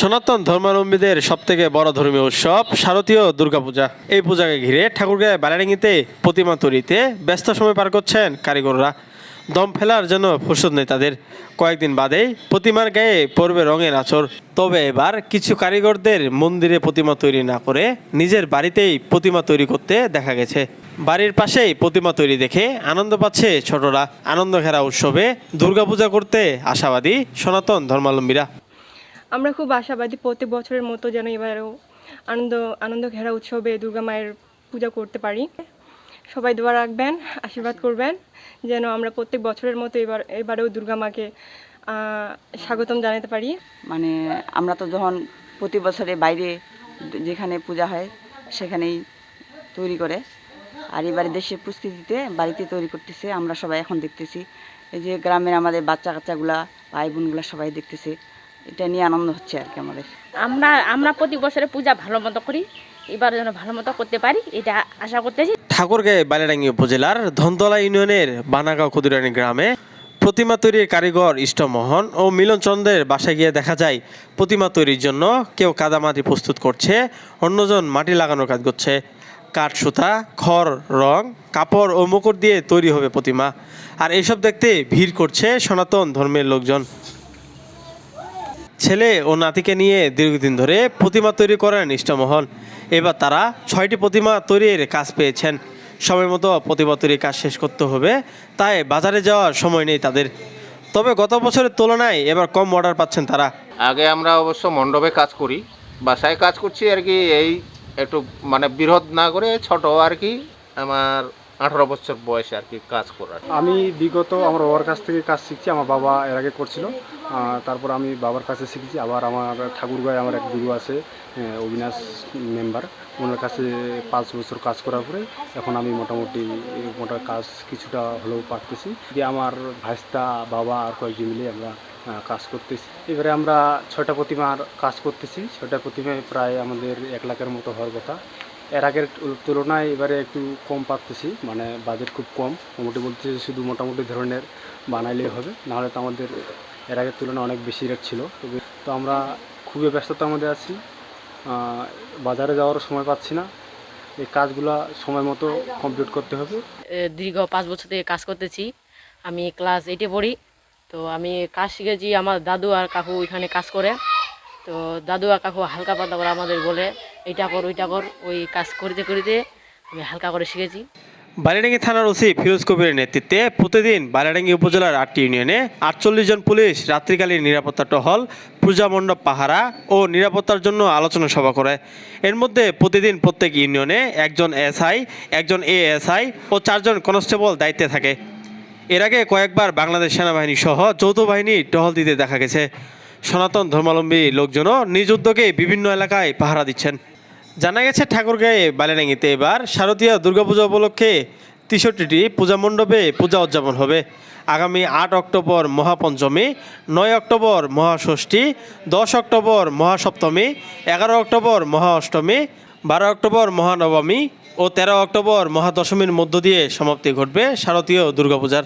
সনাতন ধর্মাবলম্বীদের সবথেকে বড় ধর্মীয় উৎসব শারদীয় দুর্গাপূজা। এই পূজাকে ঘিরে ঠাকুরগাঁয় বালাডাঙ্গিতে প্রতিমা তৈরিতে ব্যস্ত সময় পার করছেন কারিগররা। দম ফেলার জন্য ফুরসত নেই তাদের। কয়েকদিন বাদেই প্রতিমার গায়ে পড়বে রঙের আচর তবে এবার কিছু কারিগরদের মন্দিরে প্রতিমা তৈরি না করে নিজের বাড়িতেই প্রতিমা তৈরি করতে দেখা গেছে। বাড়ির পাশেই প্রতিমা তৈরি দেখে আনন্দ পাচ্ছে ছোটরা। আনন্দ ঘেরা উৎসবে দুর্গাপূজা করতে আশাবাদী সনাতন ধর্মাবলম্বীরা। আমরা খুব আশাবাদী প্রত্যেক বছরের মতো যেন এবারেও আনন্দ আনন্দ ঘেরা উৎসবে দুর্গা মায়ের পূজা করতে পারি। সবাই দোয়া রাখবেন, আশীর্বাদ করবেন, যেন আমরা প্রত্যেক বছরের মতো এবার, এবারেও দুর্গা মাকে স্বাগতম জানাতে পারি। মানে আমরা তো যখন প্রতি বছরে বাইরে যেখানে পূজা হয়, সেখানেই তৈরি করে। আর এবারে দেশের প্রস্তুতিতে বাড়িতে তৈরি করতেছে, আমরা সবাই এখন দেখতেছি। এই যে গ্রামের আমাদের বাচ্চা কাচ্চাগুলা ভাই বোনগুলা সবাই দেখতেছে। এটা নিয়ে আনন্দ হচ্ছে আর কি আমাদের। আমরা আমরা প্রতি বছরে পূজা ভালো মতো করি এবার যেন ভালো মতো করতে পারি এটা আশা করতেছি। ঠাকুরগাঁও বালিরাঙ্গি উপজেলার ধনতলা ইউনিয়নের বানাগাঁও ক্ষুদিরানী গ্রামে প্রতিমা তৈরির কারিগর ইষ্টমোহন ও মিলন চন্দ্রের বাসায় গিয়ে দেখা যায় প্রতিমা তৈরির জন্য কেউ কাদামাটি প্রস্তুত করছে অন্যজন মাটি লাগানোর কাজ করছে। কাঠ সুতা খড় রং কাপড় ও মুকুট দিয়ে তৈরি হবে প্রতিমা। আর এইসব দেখতে ভিড় করছে সনাতন ধর্মের লোকজন। ছেলে ও নাতিকে নিয়ে দীর্ঘদিন ধরে প্রতিমা তৈরি করেন ইষ্টমোহন এবার তারা ছয়টি প্রতিমা তৈরির কাজ পেয়েছেন। সময় মতো প্রতিমা তৈরির কাজ শেষ করতে হবে, তাই বাজারে যাওয়ার সময় নেই তাদের। তবে গত বছরের তুলনায় এবার কম অর্ডার পাচ্ছেন তারা। আগে আমরা অবশ্য মণ্ডপে কাজ করি, বাসায় কাজ করছি আর কি, এই একটু মানে বৃহৎ না করে ছোট আর কি, আমার আঠারো বছর বয়সে আর কি কাজ করার। আমি বিগত আমার বাবার কাছ থেকে কাজ শিখছি, আমার বাবা এর আগে করছিল। তারপর আমি বাবার কাছে শিখেছি। আবার আমার ঠাকুরগাঁয় আমার এক গুরু আছে অবিনাশ মেম্বার। ওনার কাছে পাঁচ বছর কাজ করার পরে এখন আমি মোটামুটি মোটা কাজ কিছুটা হলেও পারতেছি। যে আমার ভাইস্তা, বাবা আর কয়েকজন মিলে আমরা কাজ করতেছি। এবারে আমরা ছয়টা প্রতিমার কাজ করতেছি। ছয়টা প্রতিমায় প্রায় আমাদের এক লাখের মতো হওয়ার কথা। এর আগের তুলনায় এবারে একটু কম পাচ্তেছি মানে বাজেট খুব কম। মোটামুটি বলতে শুধু মোটামুটি ধরনের বানাইলেই হবে, নাহলে তো আমাদের এর আগের তুলনায় অনেক বেশি রেট ছিল। তো আমরা খুবই ব্যস্ততার মধ্যে আছি বাজারে যাওয়ার সময় পাচ্ছি না। এই কাজগুলা সময় মতো কমপ্লিট করতে হবে। দীর্ঘ পাঁচ বছর থেকে কাজ করতেছি। আমি ক্লাস এইটে পড়ি, তো আমি কাজ শিখেছি, আমার দাদু আর কাকু এখানে কাজ করে। তো দাদু কাকু হালকা পাতলা করে আমাদের বলে, এইটা কর, ওইটা কর। ওই কাজ করিতে করতে আমি হালকা করে শিখেছি। বালিডাঙ্গি থানার ওসি ফিরোজ কবিরের নেতৃত্বে প্রতিদিন বালিডাঙ্গি উপজেলার আটটি ইউনিয়নে আটচল্লিশ জন পুলিশ রাত্রিকালীন নিরাপত্তা টহল, পূজা মণ্ডপ, পাহারা ও নিরাপত্তার জন্য আলোচনা সভা করে। এর মধ্যে প্রতিদিন প্রত্যেক ইউনিয়নে একজন এসআই, একজন এএসআই ও চারজন কনস্টেবল দায়িত্বে থাকে। এর আগে কয়েকবার বাংলাদেশ সেনাবাহিনী সহ যৌথ বাহিনী টহল দিতে দেখা গেছে। সনাতন ধর্মাবলম্বী লোকজনও নিজ উদ্যোগে বিভিন্ন এলাকায় পাহারা দিচ্ছেন। জানা গেছে ঠাকুরগাঁয়ে বালিরাঙ্গিতে এবার শারদীয় দুর্গাপূজা উপলক্ষে তেষট্টিটি পূজা মণ্ডপে পূজা উদযাপন হবে। আগামী আট অক্টোবর মহাপঞ্চমী, নয় অক্টোবর মহাষষ্ঠী, দশ অক্টোবর মহাসপ্তমী, এগারো অক্টোবর মহা অষ্টমী বারো অক্টোবর মহানবমী ও তেরো অক্টোবর মহাদশমীর মধ্য দিয়ে সমাপ্তি ঘটবে শারদীয় দুর্গাপূজার।